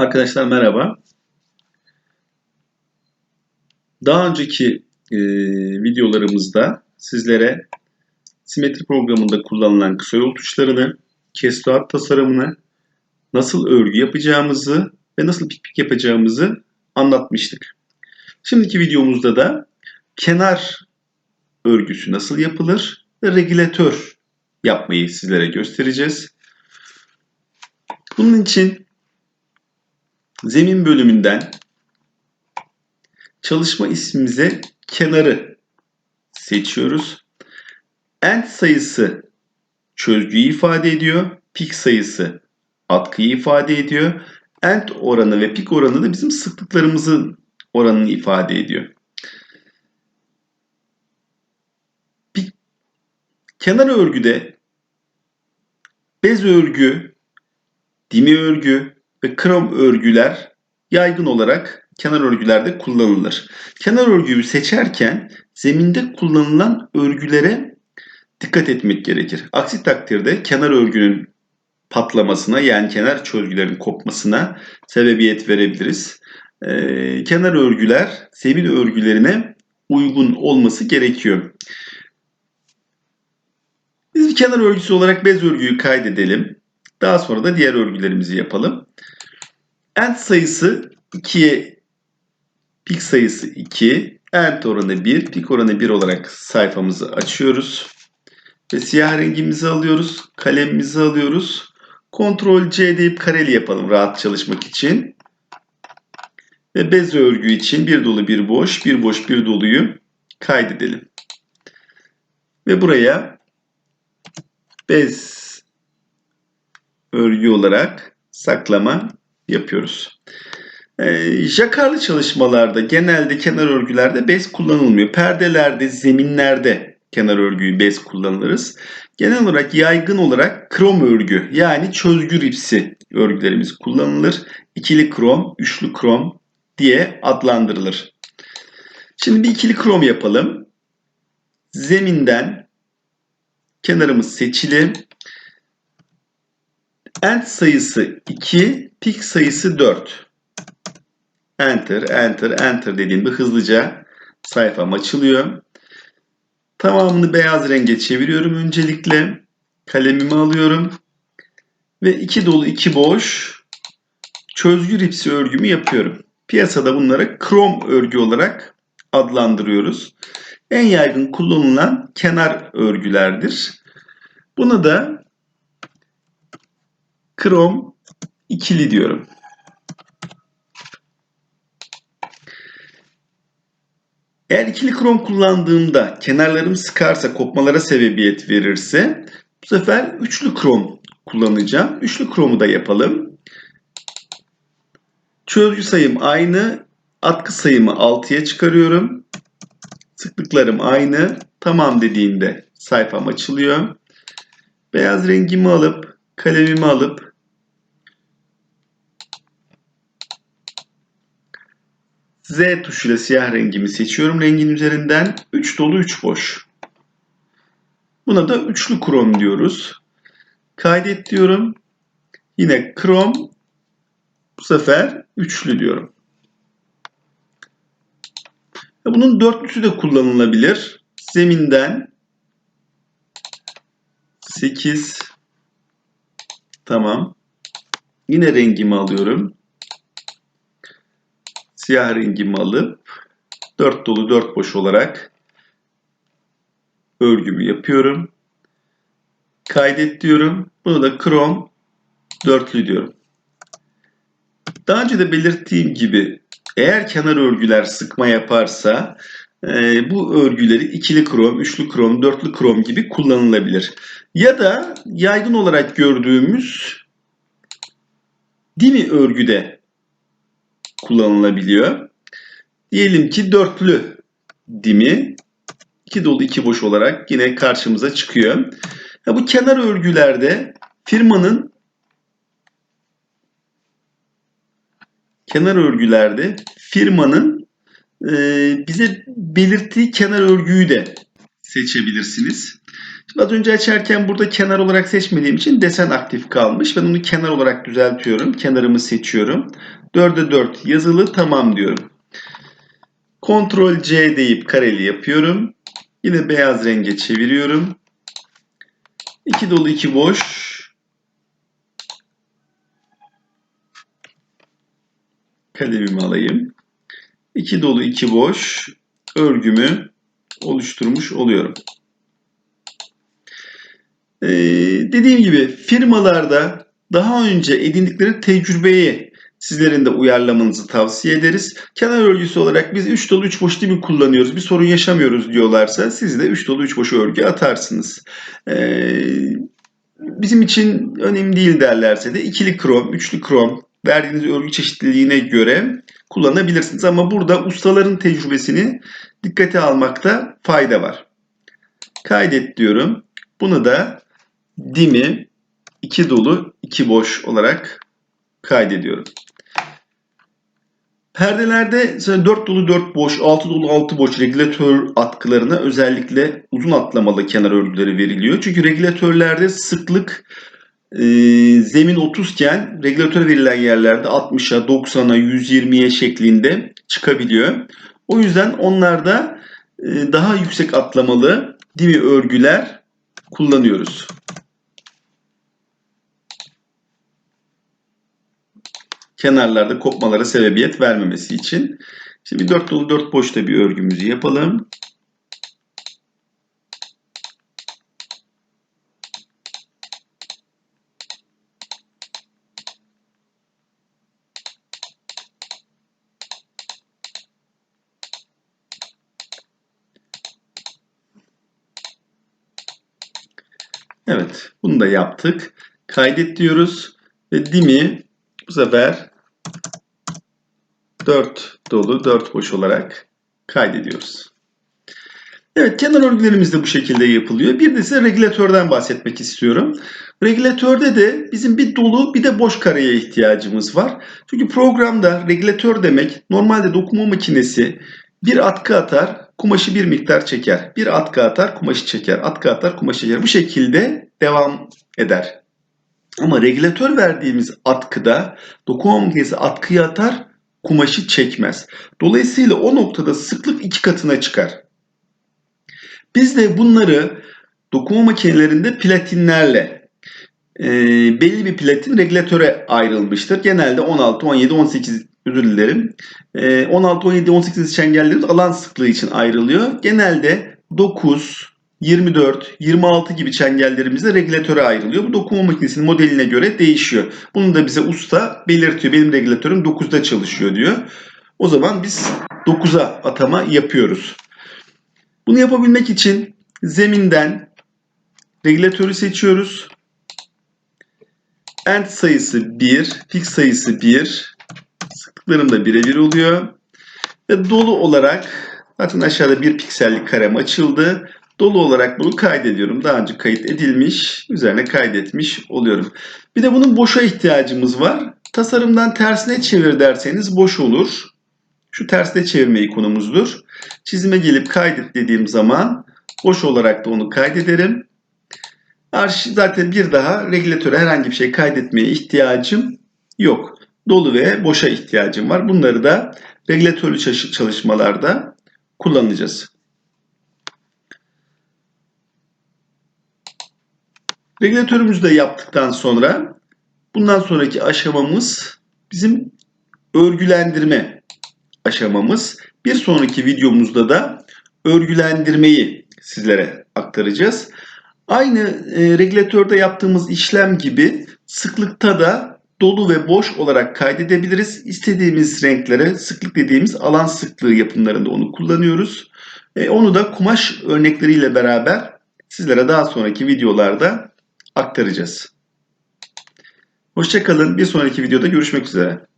Arkadaşlar merhaba. Daha önceki e, videolarımızda sizlere simetri programında kullanılan kısa yol tuşlarını, kestuat tasarımını, nasıl örgü yapacağımızı ve nasıl pik pik yapacağımızı anlatmıştık. Şimdiki videomuzda da kenar örgüsü nasıl yapılır ve regülatör yapmayı sizlere göstereceğiz. Bunun için zemin bölümünden çalışma ismimize kenarı seçiyoruz. End sayısı çözgüyü ifade ediyor. Pik sayısı atkıyı ifade ediyor. End oranı ve pik oranı da bizim sıklıklarımızın oranını ifade ediyor. Pik, kenar örgüde bez örgü, dimi örgü ve krom örgüler yaygın olarak kenar örgülerde kullanılır. Kenar örgüyü seçerken zeminde kullanılan örgülere dikkat etmek gerekir. Aksi takdirde kenar örgünün patlamasına yani kenar çözgülerin kopmasına sebebiyet verebiliriz. Ee, kenar örgüler zemin örgülerine uygun olması gerekiyor. Biz bir kenar örgüsü olarak bez örgüyü kaydedelim. Daha sonra da diğer örgülerimizi yapalım. End sayısı 2'ye pik sayısı 2, end oranı 1, pik oranı 1 olarak sayfamızı açıyoruz. Ve siyah rengimizi alıyoruz, kalemimizi alıyoruz. Ctrl C deyip kareli yapalım rahat çalışmak için. Ve bez örgü için bir dolu bir boş, bir boş bir doluyu kaydedelim. Ve buraya bez örgü olarak saklama yapıyoruz. E, jakarlı çalışmalarda genelde kenar örgülerde bez kullanılmıyor. Perdelerde, zeminlerde kenar örgüyü bez kullanırız. Genel olarak yaygın olarak krom örgü yani çözgü ripsi örgülerimiz kullanılır. İkili krom, üçlü krom diye adlandırılır. Şimdi bir ikili krom yapalım. Zeminden kenarımız seçili. End sayısı 2, pik sayısı 4. Enter, enter, enter dediğimde hızlıca sayfam açılıyor. Tamamını beyaz renge çeviriyorum öncelikle. Kalemimi alıyorum. Ve iki dolu iki boş çözgü ripsi örgümü yapıyorum. Piyasada bunlara krom örgü olarak adlandırıyoruz. En yaygın kullanılan kenar örgülerdir. Buna da krom ikili diyorum. Eğer ikili krom kullandığımda kenarlarım sıkarsa, kopmalara sebebiyet verirse bu sefer üçlü krom kullanacağım. Üçlü kromu da yapalım. Çözgü sayım aynı. Atkı sayımı 6'ya çıkarıyorum. Sıklıklarım aynı. Tamam dediğinde sayfam açılıyor. Beyaz rengimi alıp, kalemimi alıp Z tuşuyla siyah rengimi seçiyorum. Rengin üzerinden 3 dolu 3 boş. Buna da üçlü krom diyoruz. Kaydet diyorum. Yine krom bu sefer üçlü diyorum. Bunun dörtlüsü de kullanılabilir. Zeminden 8 tamam. Yine rengimi alıyorum siyah rengimi alıp 4 dolu 4 boş olarak örgümü yapıyorum. Kaydet diyorum. Bunu da krom dörtlü diyorum. Daha önce de belirttiğim gibi eğer kenar örgüler sıkma yaparsa e, bu örgüleri ikili krom, üçlü krom, dörtlü krom gibi kullanılabilir. Ya da yaygın olarak gördüğümüz dimi örgüde kullanılabiliyor. Diyelim ki dörtlü dimi iki dolu iki boş olarak yine karşımıza çıkıyor. Ya bu kenar örgülerde firmanın kenar örgülerde firmanın e, bize belirttiği kenar örgüyü de seçebilirsiniz. Şimdi az önce açarken burada kenar olarak seçmediğim için desen aktif kalmış. Ben onu kenar olarak düzeltiyorum. Kenarımı seçiyorum. 4'e 4 yazılı tamam diyorum. Ctrl C deyip kareli yapıyorum. Yine beyaz renge çeviriyorum. 2 dolu 2 boş. Kalemimi alayım. 2 dolu 2 boş örgümü oluşturmuş oluyorum. Ee, dediğim gibi firmalarda daha önce edindikleri tecrübeyi sizlerin de uyarlamanızı tavsiye ederiz. Kenar örgüsü olarak biz 3 dolu 3 boş dibi kullanıyoruz. Bir sorun yaşamıyoruz diyorlarsa siz de 3 dolu 3 boş örgü atarsınız. Ee, bizim için önemli değil derlerse de ikili krom, üçlü krom verdiğiniz örgü çeşitliliğine göre kullanabilirsiniz. Ama burada ustaların tecrübesini dikkate almakta fayda var. Kaydet diyorum. Bunu da dimi 2 dolu 2 boş olarak kaydediyorum. Perdelerde 4 dolu 4 boş, 6 dolu 6 boş regülatör atkılarına özellikle uzun atlamalı kenar örgüleri veriliyor. Çünkü regülatörlerde sıklık e, zemin 30 iken regülatöre verilen yerlerde 60'a, 90'a, 120'ye şeklinde çıkabiliyor. O yüzden onlarda e, daha yüksek atlamalı dimi örgüler kullanıyoruz. Kenarlarda kopmalara sebebiyet vermemesi için. Şimdi 4 dolu 4 boşta bir örgümüzü yapalım. Evet, bunu da yaptık. Kaydet diyoruz ve dimi bu sefer 4 dolu 4 boş olarak kaydediyoruz. Evet kenar örgülerimiz de bu şekilde yapılıyor. Bir de size regülatörden bahsetmek istiyorum. Regülatörde de bizim bir dolu bir de boş kareye ihtiyacımız var. Çünkü programda regülatör demek normalde dokuma makinesi bir atkı atar, kumaşı bir miktar çeker. Bir atkı atar, kumaşı çeker. Atkı atar, kumaşı çeker. Bu şekilde devam eder. Ama regülatör verdiğimiz atkıda dokuma makinesi atkıyı atar, kumaşı çekmez. Dolayısıyla o noktada sıklık iki katına çıkar. Biz de bunları dokuma makinelerinde platinlerle e, belli bir platin regülatöre ayrılmıştır. Genelde 16, 17, 18 özür dilerim. E, 16, 17, 18 çengellerimiz alan sıklığı için ayrılıyor. Genelde 9, 24, 26 gibi çengellerimizde regülatöre ayrılıyor. Bu dokuma makinesinin modeline göre değişiyor. Bunu da bize usta belirtiyor. Benim regülatörüm 9'da çalışıyor diyor. O zaman biz 9'a atama yapıyoruz. Bunu yapabilmek için zeminden regülatörü seçiyoruz. End sayısı 1, fix sayısı 1. Sıklıklarım da birebir oluyor. Ve dolu olarak zaten aşağıda bir piksellik karem açıldı. Dolu olarak bunu kaydediyorum. Daha önce kayıt edilmiş. Üzerine kaydetmiş oluyorum. Bir de bunun boşa ihtiyacımız var. Tasarımdan tersine çevir derseniz boş olur. Şu tersine çevirme ikonumuzdur. Çizime gelip kaydet dediğim zaman boş olarak da onu kaydederim. Arşiv zaten bir daha regülatöre herhangi bir şey kaydetmeye ihtiyacım yok. Dolu ve boşa ihtiyacım var. Bunları da regülatörlü çalışmalarda kullanacağız. Regülatörümüzü de yaptıktan sonra bundan sonraki aşamamız bizim örgülendirme aşamamız. Bir sonraki videomuzda da örgülendirmeyi sizlere aktaracağız. Aynı e, regülatörde yaptığımız işlem gibi sıklıkta da dolu ve boş olarak kaydedebiliriz. İstediğimiz renklere sıklık dediğimiz alan sıklığı yapımlarında onu kullanıyoruz. E, onu da kumaş örnekleriyle beraber sizlere daha sonraki videolarda aktaracağız. Hoşçakalın. Bir sonraki videoda görüşmek üzere.